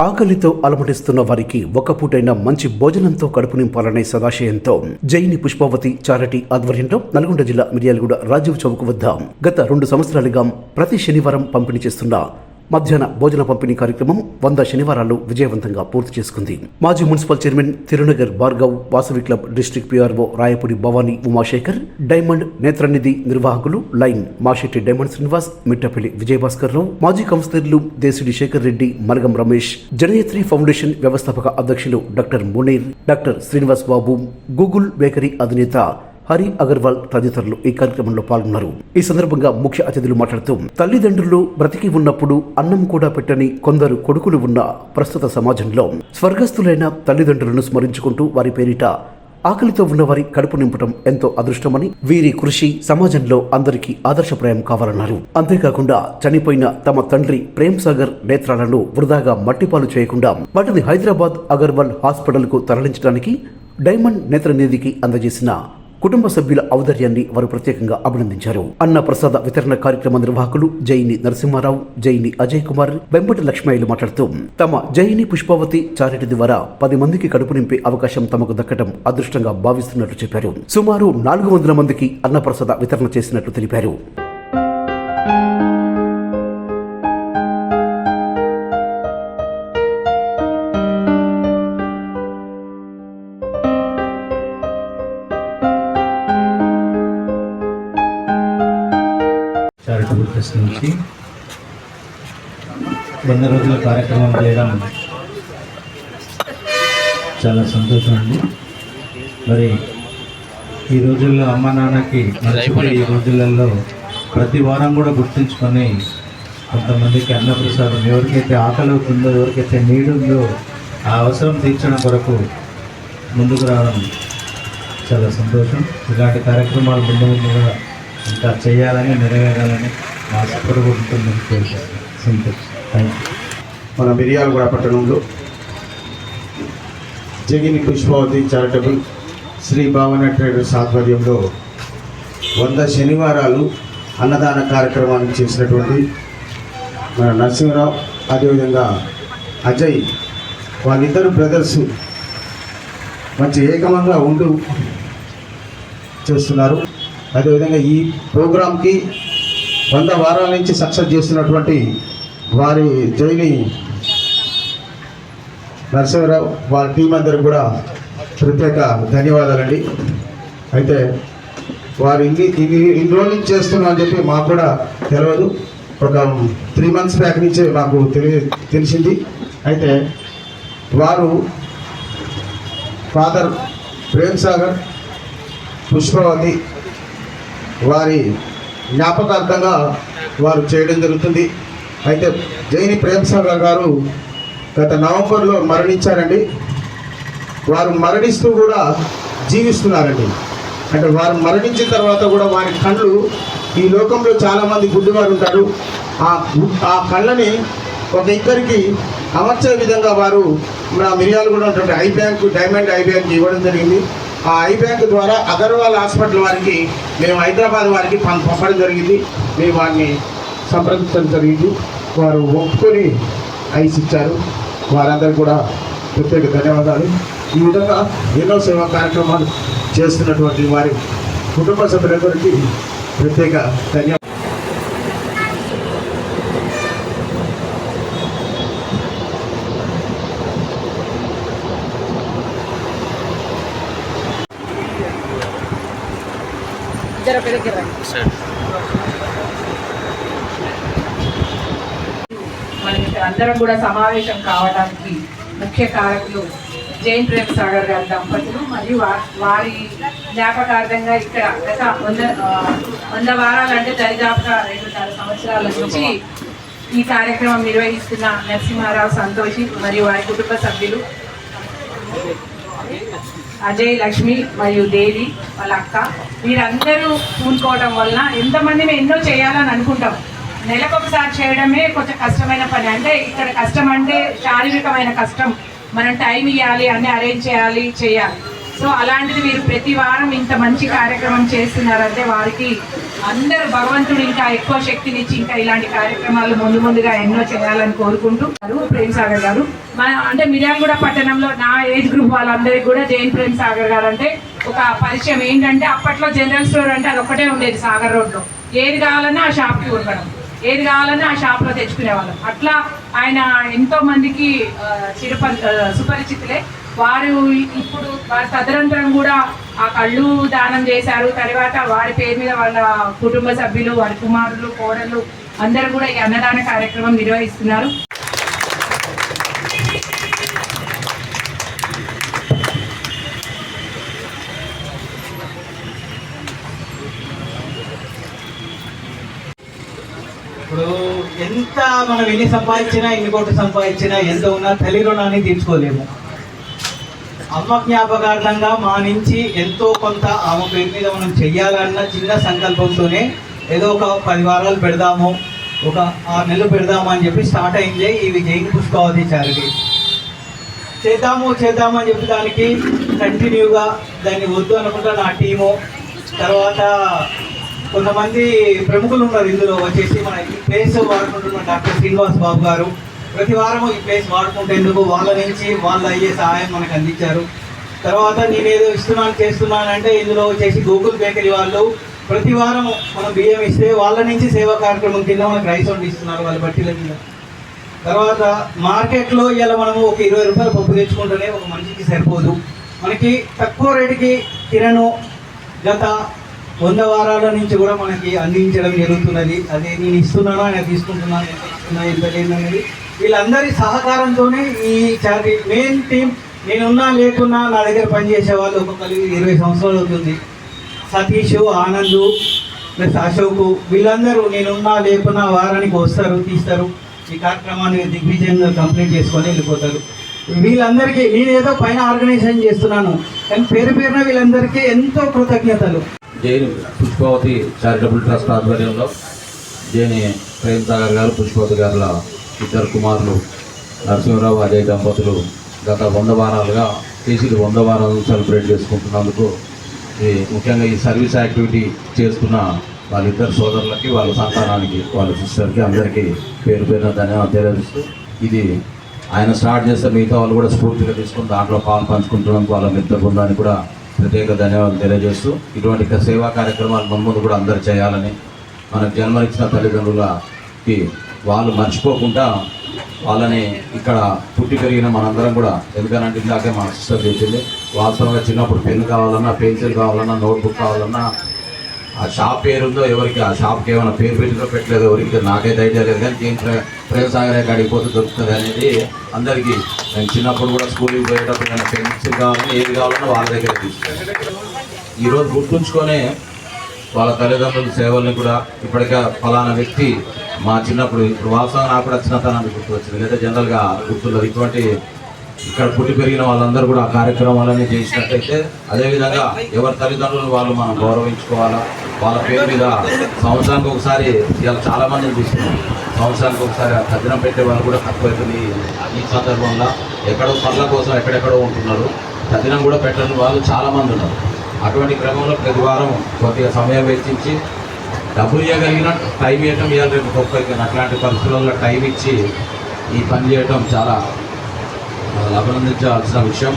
ఆకలితో అలమటిస్తున్న వారికి ఒక పూటైన మంచి భోజనంతో కడుపు నింపాలనే సదాశయంతో జైని పుష్పావతి చారిటీ ఆధ్వర్యంలో నల్గొండ జిల్లా మిర్యాలగూడ రాజీవ్ చౌక్ వద్ద గత రెండు సంవత్సరాలుగా ప్రతి శనివారం పంపిణీ చేస్తున్న మధ్యాహ్న భోజన పంపిణీ కార్యక్రమం వంద శనివారాలు విజయవంతంగా పూర్తి చేసుకుంది. మాజీ municipal chairman Tirunagar Bhargav Vasavi club district PRO Rayapudi Bhavani Umashekar diamond Netranidhi నిర్వాహకులు లైన్ మాషెట్టి డైమండ్ శ్రీనివాస్ మిట్టపల్లి విజయభాస్కర్ రావు మాజీ కౌన్సిలర్లు దేశిడి శేఖర్ రెడ్డి మరగం రమేష్ జనయత్రి ఫౌండేషన్ వ్యవస్థాపక అధ్యక్షులు doctor Munir doctor Srinivas Babu Google bakery అధినేత హరి అగర్వాల్ తదితరులు ఈ కార్యక్రమంలో పాల్గొన్నారు. ఈ సందర్భంగా ముఖ్య అతిథులు మాట్లాడుతూ తల్లిదండ్రులు బ్రతికి ఉన్నప్పుడు అన్నం కూడా పెట్టని కొందరు కొడుకులు ఉన్న ప్రస్తుత సమాజంలో స్వర్గస్థులైన తల్లిదండ్రులను స్మరించుకుంటూ వారి పేరిట ఆకలితో ఉన్నవారి కడుపు నింపటం ఎంతో అదృష్టమని వీరి కృషి సమాజంలో అందరికీ ఆదర్శప్రాయం కావాలన్నారు. అంతేకాకుండా చనిపోయిన తమ తండ్రి ప్రేమ్ సాగర్ నేత్రాలను వృధాగా మట్టిపాలు చేయకుండా వాటిని హైదరాబాద్ అగర్వాల్ హాస్పిటల్కు తరలించడానికి డైమండ్ నేత్రనిధికి అందజేసిన కుటుంబ సభ్యుల ఔదర్యాన్ని వారు ప్రత్యేకంగా అభినందించారు. అన్న ప్రసాద వితరణ కార్యక్రమ నిర్వాహకులు జైని నరసింహారావు జైని అజయ్ కుమార్ వెంపటి లక్ష్మయ్యలు మాట్లాడుతూ తమ జైని పుష్పావతి చారిటీ ద్వారా పది మందికి కడుపు నింపే అవకాశం తమకు దక్కడం అదృష్టంగా భావిస్తున్నట్లు చెప్పారు. సుమారు నాలుగు వందల మందికి అన్నప్రసాద వితరణ చేసినట్లు తెలిపారు. చారిటబుల్ నుంచి వంద రోజుల కార్యక్రమం చేయడం చాలా సంతోషం అండి మరి ఈ రోజుల్లో అమ్మ నాన్నకి మర్చిపోయి ఈ రోజులలో ప్రతి వారం కూడా గుర్తుంచుకొని కొంతమందికి అన్నప్రసాదం ఎవరికైతే ఆకలి అవుతుందో ఎవరికైతే నీడుందో ఆ అవసరం తీర్చడం కొరకు ముందుకు రావడం చాలా సంతోషం. ఇలాంటి కార్యక్రమాలు ముందు ముందుగా ఇంకా చేయాలని నెరవేరాలని మా సపోర్ట్ ఉంటుందని కోరుకుంటున్నాను. థ్యాంక్ యూ మన మిర్యాలగూడ పట్టణంలో జగిని పుష్పావతి చారిటబుల్ శ్రీ భావన ట్రేడర్స్ ఆధ్వర్యంలో వంద శనివారాలు అన్నదాన కార్యక్రమాన్ని చేసినటువంటి మన నరసింహరావు అదేవిధంగా అజయ్ వాళ్ళిద్దరు బ్రదర్స్ మంచి ఏకమంగా ఉంటూ చేస్తున్నారు. అదేవిధంగా ఈ ప్రోగ్రాంకి వంద వారాల నుంచి సక్సెస్ చేస్తున్నటువంటి వారి జైని నరసింహరావు వారి టీం అందరికి కూడా ప్రత్యేక ధన్యవాదాలండి. అయితే వారు ఇన్ని ఇన్ని ఇన్ని రోజుల నుంచి చేస్తున్నా అని చెప్పి మాకు కూడా తెలియదు ఒక త్రీ మంత్స్ బ్యాక్ నుంచే మాకు తెలియ తెలిసింది. అయితే వారు ఫాదర్ ప్రేమ్ సాగర్ పుష్పవతి వారి జ్ఞాపకార్థంగా వారు చేయడం జరుగుతుంది. అయితే జైని ప్రేమసాగర్ గారు గత నవంబర్లో మరణించారండి. వారు మరణిస్తూ కూడా జీవిస్తున్నారండి. అంటే వారు మరణించిన తర్వాత కూడా వారి కళ్ళు ఈ లోకంలో చాలామంది గుడ్డివారు ఉంటారు. ఆ ఆ కళ్ళని ఒక ఇద్దరికి అమర్చే విధంగా వారు మన మిరియాలు కూడా ఉన్నటువంటి eye bank diamond eye bank ఇవ్వడం జరిగింది. ఆ ఐ బ్యాంక్ ద్వారా అగర్వాల్ హాస్పిటల్ వారికి మేము హైదరాబాద్ వారికి పం- పంపడం జరిగింది. మేము వారిని సంప్రదించడం జరిగింది. వారు ఒప్పుకొని ఐస్ ఇచ్చారు. వారందరూ కూడా ప్రత్యేక ధన్యవాదాలు. ఈ విధంగా ఎన్నో సేవా కార్యక్రమాలు చేస్తున్నటువంటి వారి కుటుంబ సభ్యులందరికీ ప్రత్యేక ధన్యవాదాలు. అందరం కూడా సమావేశం కావడానికి ముఖ్య కారకులు జైన్ ప్రేమ్ సాగర్ గారి దంపతులు మరియు వారి జ్ఞాపకార్థంగా ఇక్కడ గత వంద వంద వారాలు అంటే దరిదాపుగా రెండున్నర సంవత్సరాల నుంచి ఈ కార్యక్రమం నిర్వహిస్తున్న నరసింహారావు సంతోషి మరియు వారి కుటుంబ సభ్యులు. అజయ్ లక్ష్మి మరియు దేవి వాళ్ళ అక్క. వీరందరూ పూనుకోవడం వల్ల ఎంతమంది మేము ఎన్నో చేయాలని అనుకుంటాం. నెలకొకసారి చేయడమే కొంచెం కష్టమైన పని. అంటే ఇక్కడ కష్టం అంటే శారీరకమైన కష్టం. మనం టైం ఇవ్వాలి అన్ని అరేంజ్ చేయాలి చేయాలి. సో అలాంటిది మీరు ప్రతి వారం ఇంత మంచి కార్యక్రమం చేస్తున్నారంటే వారికి అందరు భగవంతుడు ఇంకా ఎక్కువ శక్తినిచ్చి ఇంకా ఇలాంటి కార్యక్రమాలు ముందు ముందుగా ఎన్నో చేయాలని కోరుకుంటూ ప్రేమ్ సాగర్ గారు. మన అంటే మిర్యాలగూడ పట్టణంలో నా ఏజ్ గ్రూప్ వాళ్ళందరికీ కూడా జైన్ ప్రేమ్ సాగర్ గారు అంటే ఒక పరిచయం ఏంటంటే అప్పట్లో జనరల్ స్టోర్ అంటే అది ఒకటే ఉండేది సాగర్ రోడ్లో. ఏది కావాలన్నా ఆ షాప్కి ఉండడం ఏది కావాలన్నా ఆ షాప్లో తెచ్చుకునేవాళ్ళం. అట్లా ఆయన ఎంతో మందికి ఆ, సుపరిచితులే. వారు ఇప్పుడు వారి తదనంతరం కూడా ఆ కళ్ళు దానం చేశారు. తర్వాత వారి పేరు మీద వాళ్ళ కుటుంబ సభ్యులు వారి కుమారులు కోడళ్ళు అందరూ కూడా ఈ అన్నదాన కార్యక్రమం నిర్వహిస్తున్నారు. ఇప్పుడు ఎంత మనం ఎన్ని సంపాదించినా ఎన్ని కోట్లు సంపాదించినా ఎంత ఉన్నా తల్లి రుణాన్ని తీర్చుకోలేము. అమ్మ జ్ఞాపకార్థంగా మా నుంచి ఎంతో కొంత ఆమె పేరు మీద మనం చెయ్యాలన్న చిన్న సంకల్పంతోనే ఏదో ఒక పది వారాలు పెడదాము ఒక ఆరు నెలలు పెడదాము అని చెప్పి స్టార్ట్ అయింది ఇది జైన్ పుష్పావతి చారిటీ. చేద్దాము చేద్దాము అని చెప్పి దానికి కంటిన్యూగా దాన్ని వద్దు అనుకుంటా నా టీము తర్వాత కొంతమంది ప్రముఖులు ఉన్నారు ఇందులో వచ్చేసి మన ప్లేస్ వాడుకుంటున్న డాక్టర్ శ్రీనివాస్ బాబు గారు. ప్రతి వారము ఈ ప్లేస్ వాడుకుంటేందుకు వాళ్ళ నుంచి వాళ్ళు అయ్యే సహాయం మనకు అందించారు. తర్వాత నేనేదో ఇస్తున్నాను చేస్తున్నాను అంటే ఇందులో వచ్చేసి గూగుల్ బేకరీ వాళ్ళు ప్రతి వారం మనం బియ్యం ఇస్తే వాళ్ళ నుంచి సేవా కార్యక్రమం కింద మనకు రైస్ వండి ఇస్తున్నారు వాళ్ళ బట్టీల మీద. తర్వాత మార్కెట్లో ఇలా మనము ఒక ఇరవై రూపాయలు పప్పు తెచ్చుకుంటేనే ఒక మనిషికి సరిపోదు. మనకి తక్కువ రేటుకి కిరణు గత వంద వారాల నుంచి కూడా మనకి అందించడం జరుగుతున్నది. అదే నేను ఇస్తున్నానా నేను తీసుకుంటున్నాను ఎంత ఇస్తున్నా ఎంత లేదనేది వీళ్ళందరి సహకారంతోనే ఈ చారిటీ మెయిన్ టీం నేనున్నా లేకున్నా నా దగ్గర పనిచేసే వాళ్ళు ఒక్కొక్కరు ఇరవై సంవత్సరాలు అవుతుంది. సతీష్ ఆనంద్ ప్లస్ అశోక్ వీళ్ళందరూ నేనున్నా లేకున్నా వారానికి వస్తారు తీస్తారు. ఈ కార్యక్రమాన్ని దిగ్విజయంగా కంప్లీట్ చేసుకొని వెళ్ళిపోతారు. వీళ్ళందరికీ నేను ఏదో పైన ఆర్గనైజేషన్ చేస్తున్నాను కానీ పేరు పేరున వీళ్ళందరికీ ఎంతో కృతజ్ఞతలు. జైన్ పుష్పవతి చారిటబుల్ ట్రస్ట్ ఆధ్వర్యంలో జైని ప్రేమ్ సాగర్ గారు పుష్పవతి గారుల ఇద్దరు కుమారులు నరసింహరావు అజయ్ దంపతులు గత వంద వారాలుగా కేసీలు వంద వారాలు సెలబ్రేట్ చేసుకుంటున్నందుకు ఈ ముఖ్యంగా ఈ సర్వీస్ యాక్టివిటీ చేస్తున్న వాళ్ళిద్దరు సోదరులకి వాళ్ళ సంతానానికి వాళ్ళ సిస్టర్కి అందరికీ పేరు పేరున ధన్యవాదాలు తెలియజేస్తూ ఇది ఆయన స్టార్ట్ చేస్తే మిగతా వాళ్ళు కూడా స్ఫూర్తిగా తీసుకుని దాంట్లో పాలు పంచుకుంటున్నందుకు వాళ్ళ మిత్ర బృందాన్ని కూడా ప్రత్యేక ధన్యవాదాలు తెలియజేస్తూ ఇటువంటి సేవా కార్యక్రమాలు మన ముందు కూడా అందరు చేయాలని మనకు జన్మనిచ్చిన తల్లిదండ్రులకి వాళ్ళు మర్చిపోకుండా వాళ్ళని ఇక్కడ పుట్టి పెరిగిన మనందరం కూడా ఎందుకనంటే ఇందాకే మా సిస్టర్ చేసింది వాస్తవంగా చిన్నప్పుడు పెన్ కావాలన్నా పెన్సిల్ కావాలన్నా నోట్బుక్ కావాలన్నా ఆ షాప్ పేరు ఉందో ఎవరికి ఆ షాప్కి ఏమైనా పేరు పెట్టిందో పెట్టలేదు ఎవరికి నాకైతే ఐడియా లేదు. కానీ దీని ప్రేమసాగర్ ప్రేమ కాడికి పోతే దొరుకుతుంది అనేది అందరికీ. నేను చిన్నప్పుడు కూడా స్కూల్కి పోయేటప్పుడు నేను పెన్సిల్ కావాలన్నా ఏది కావాలన్నా వాళ్ళ దగ్గర తీసుకున్నాను ఈరోజు గుర్తుంచుకొనే వాళ్ళ తల్లిదండ్రుల సేవల్ని కూడా ఇప్పటికే ఫలానా వ్యక్తి మా చిన్నప్పుడు ఇప్పుడు వాస్తవం నాకు కూడా చిన్నతనాన్ని గుర్తువచ్చింది లేదా జనరల్గా గుర్తున్నది ఇటువంటి ఇక్కడ పుట్టి పెరిగిన వాళ్ళందరూ కూడా ఆ కార్యక్రమాలన్నీ చేసినట్టయితే అదేవిధంగా ఎవరి తల్లిదండ్రులు వాళ్ళు మనం గౌరవించుకోవాలా? వాళ్ళ పేరు మీద సంవత్సరానికి ఒకసారి ఇలా చాలామందిని తీసుకున్నాం. సంవత్సరానికి ఒకసారి ఆ పెట్టే వాళ్ళు కూడా తక్కువైతుంది ఈ సందర్భంలో. ఎక్కడో పనుల కోసం ఎక్కడెక్కడో ఉంటున్నారు. తద్దినం కూడా పెట్టని వాళ్ళు చాలామంది ఉన్నారు. అటువంటి క్రమంలో ప్రతి వారం కొద్దిగా సమయం వెచ్చించి డబ్బులు ఇవ్వగలిగిన టైం ఇవ్వడం ఇవ్వాలి రేపు గొప్ప అట్లాంటి పరిస్థితుల్లో టైం ఇచ్చి ఈ పని చేయటం చాలా అభినందించాల్సిన విషయం.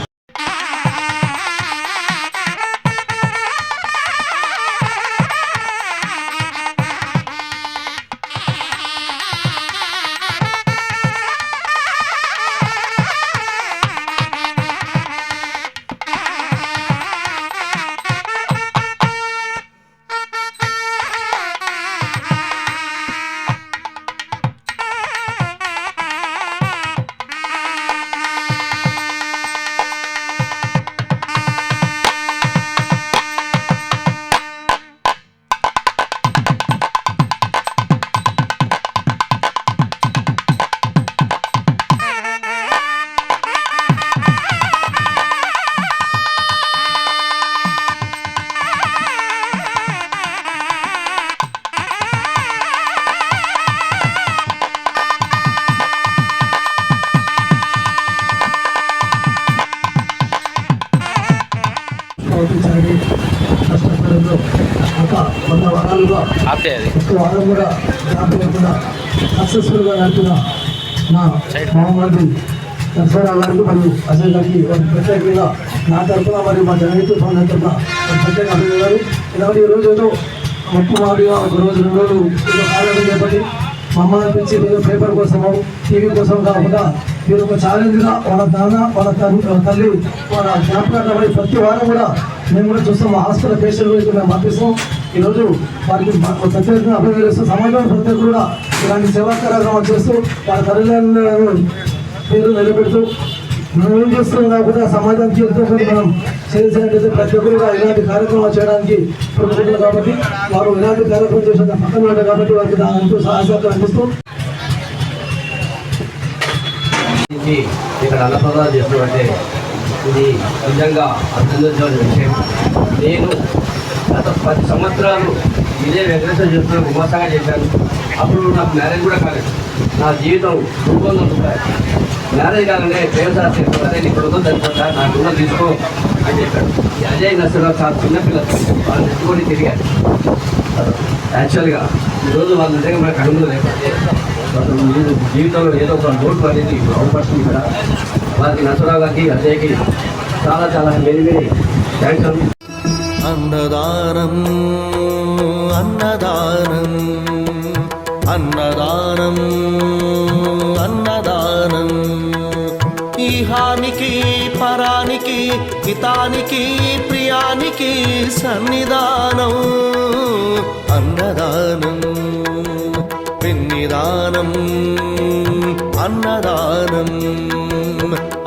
వారం కూడా గ్యాప్ లేకుండా సక్సెస్ఫుల్గా నడిపిన నా మహమ్మది నరసరావు గారికి మరియు అజయ్ గారికి ప్రత్యేకంగా నా తరఫున మరియు మా జనహిత ఫండ్ తరఫున ప్రత్యేక అభినందనలు. ఎందుకంటే ఈ రోజు ఏదో మొత్తం మాదిరిగా ఒక రోజు రెండు రోజులు ఏదో కాలం చేపట్టి మమ్మల్ని పిలిచి ఏదో పేపర్ కోసమో టీవీ కోసం కాకుండా మీరు ఒక ఛాలెంజ్గా వాళ్ళ నాన్న వాళ్ళ తల్లి తల్లి వాళ్ళ జ్ఞాపకార్థమై ప్రతి వారం కూడా మేము కూడా చూస్తాం. హాస్పిటల్ పేషెంట్లు ఇక్కడ మేము పంపిస్తాం ఈరోజు వారికి ప్రత్యేకంగా అభివృద్ధి అభినందిస్తూ సమాజంలో ప్రతి ఒక్కరు కూడా ఇలాంటి సేవా కార్యక్రమాలు చేస్తూ వాళ్ళ తల్లిదండ్రులను పేరు నిలబెడుతూ మనం ఏం చేస్తున్నాం కాకపోతే సమాజం సమాజానికి మనం చేసినట్లయితే ప్రతి ఒక్కరు కూడా ఇలాంటి కార్యక్రమాలు చేయడానికి ప్రభుత్వం కాబట్టి వారు ఇలాంటి కార్యక్రమం చేసిన పక్కన ఉంటారు కాబట్టి వారికి దాని ఎంతో సహాయ అందిస్తూ. ఇక్కడ అన్నప్రదాలు చేస్తున్నామంటే ఇది నిజంగా అభినందించవలసిన విషయం నేను గత పది సంవత్సరాలు ఇదే వెంకటేశ్వర చెప్తున్న విమర్శగా చెప్పాను అప్పుడు నాకు మ్యారేజ్ కూడా కాలేదు. నా జీవితం రూపంలో ఉంటాయి మ్యారేజ్ కాగానే ప్రేమశాస్త్రి అదే నీ కొడుకు నాకు నా రుణ తీసుకో అని చెప్పాడు. అజయ్ నరసింహరావు సార్ చిన్నపిల్లలు వాళ్ళు తెచ్చుకొని తిరిగారు. యాక్చువల్గా ఈరోజు వాళ్ళ నిజంగా మనకు అనుమతి లేకపోతే అసలు మీరు జీవితంలో ఏదో ఒక లోటు అనేది అవపడుతుంది ఇక్కడ వారికి నరసరావు గారికి అజయ్కి చాలా చాలా వెరీ వెరీ థ్యాంక్స్ అన్నదానం అన్నదానం అన్నదానం అన్నదానం. ఈహానికి పరానికి హితానికి ప్రియానికి సన్నిధానం. అన్నదానం పిన్నిదానం అన్నదానం.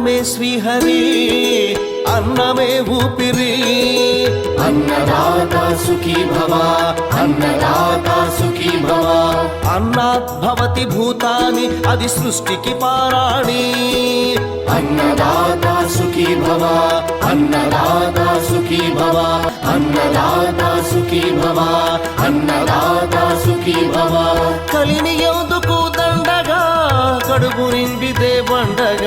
అన్నమే శ్రీహరి అన్నమే ఊపిరి. అన్నదాత సుఖీ భవ అన్నదాత సుఖీ భవ. అన్నాత్ భవతి భూతాని అది సృష్టికి పారాణి. అన్నదాత సుఖీ భవ అన్నదాత సుఖీ భవ అన్నదాత సుఖీ భవ అన్నదాత సుఖీ భవ. కలిని ఎందుకు దండగా కడుపు నింపితే పండగ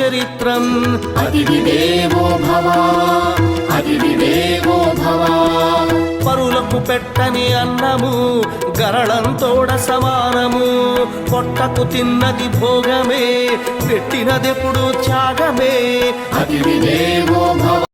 చరిత్రం. అతిథి దేవో భవ భవ. పరులకు పెట్టని అన్నము గరళంతోడ సమానము. పొట్టకు తిన్నది భోగమే పెట్టినదెప్పుడు త్యాగమే. అతిథి దేవో భవ.